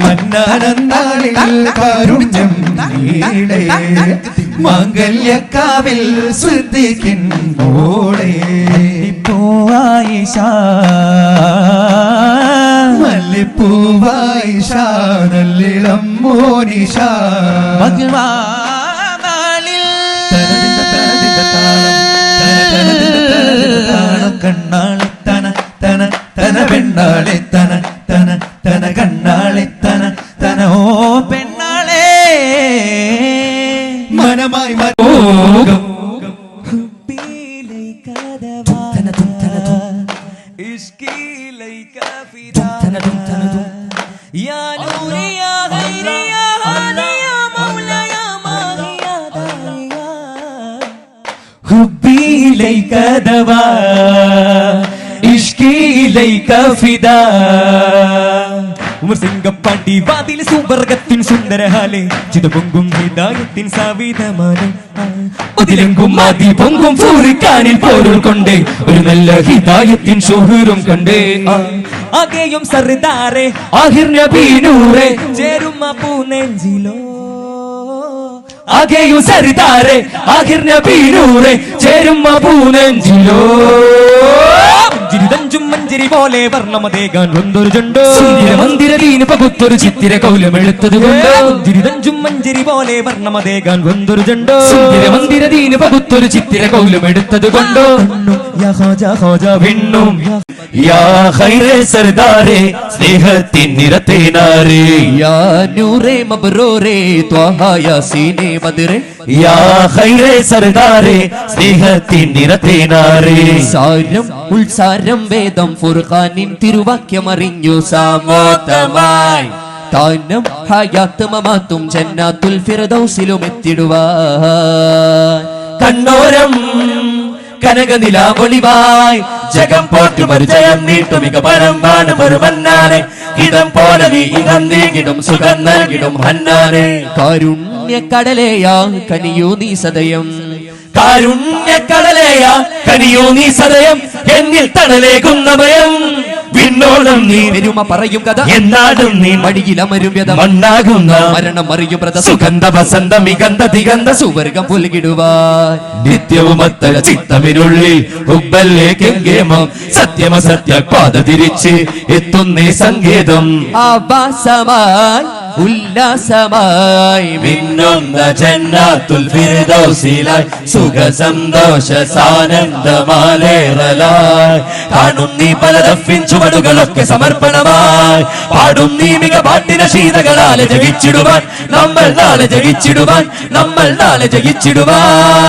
മന്നാനന്നാളിൽ കാരുണ്യം നീളേ മംഗല്യക്കാവിൽ ശ്രദ്ധിക്കിൻ മോളെ പൂവായിഷ മല്ലിപ്പൂവായിഷ നല്ലിളം മോനിഷ മകിഴ്വാനാളിൽ കണ്ണാളെ يا حبي إليك دواء عشقي إليك فداء ഉമർ സിംഗപ്പാട്ടി വാതിൽ സുവർഗത്തിൻ സുന്ദരഹാലെ ചിതപൊങ്കും ഹിതായത്തിൻ സാവിധമാനം അതിലെങ്കും ആദി പൊങ്കും ഫൂറിക്കാനിൽ പോരുൾ കൊണ്ടേ ഒരു നല്ല ഹിതായത്തിൻ ഷുഹൂറും കണ്ടേ. ആകെയും സർദാറെ ആഹിർ നബീനൂറെ ചേരും പൂനെഞ്ചിലോ. ആകെയും സർദാറെ ആഹിർ നബീനൂറെ ചേരും പൂനെഞ്ചിലോ. മഞ്ചരി പോലെ വർണമതേകാൻ വന്നൊരു ചുണ്ടോ. മന്ദിരതീന് പകുത്തൊരു ചിത്തിര കൗലമെടുത്തത് കൊണ്ട്. ദുരിതം മഞ്ചരി പോലെ വർണമതേകാൻ വന്നൊരു ചുണ്ടോ. മന്ദിരതീന് പകുത്തൊരു ചിത്തിര കൗലമെടുത്തത് കൊണ്ടോ. വിണ്ണും സർദാരെ നിറത്തേനാരേ യാ നൂറേ. യാ സർദാരെ സ്നേഹത്തിൻ നിറത്തേനാരേ സാരം ഉൾസാരം വേദം ഫുർഖാനിൻ തിരുവാക്യമറിഞ്ഞു സാമോത്തമായി. താനം ഹയാത്ത് മമാത്തും ജന്നാത്തുൽ ഫിറദൗസിലും എത്തിടുവാൻ. കണ്ണോരം കനകനിലാവൊളിവായി. ജഗം പോറ്റു പരിചയം നീട്ടു മിക പരമ്പാണ് ഒരു മന്നാനെ. ഇടം പോലെ നീ ഇടം നീകിടും സുഖം നൽകിടും ഹന്നാനെ കാരുണ്യക്കടലേയാ കനിയൂ നീ സദയം. കാരുണ്യക്കടലേയ കനിയോ നീ സദയം എന്നിൽ തണലേകുന്ന ഭയം പിന്നോളം നീ പെരുമ പറയും കഥ എന്നാടും നീ മടിയിലമരും വ്യത. മണ്ണാകുന്ന മരണം അറിയും പ്രത സുഗന്ധ വസന്ത മികന്ത ദിഗന്ധ സുവർഗം പുൽകിടുവാൻ നിത്യവും അത്തര ചിത്തമിനുള്ളിൽ ഗേമം സത്യമസത്യ പാത തിരിച്ച് എത്തുന്നേ സങ്കേതം. ആവാസമായി ഉല്ലാസമായി മിന്നുന്ന ജന്നാത്തുൽ ഫിർദൗസിലായി സുഖ സന്തോഷ സാനന്ദമാലേറലായി. കാണും നീ പലതഫിൻ ചുവടുകളൊക്കെ സമർപ്പണമായി. പാടും നീ മിക പാട്ടിന ശീതകളാലെ ജയിച്ചിടുവാൻ നമ്മൾ നാളെ ജയിച്ചിടുവാൻ നമ്മൾ നാളെ ജയിച്ചിടുവാൻ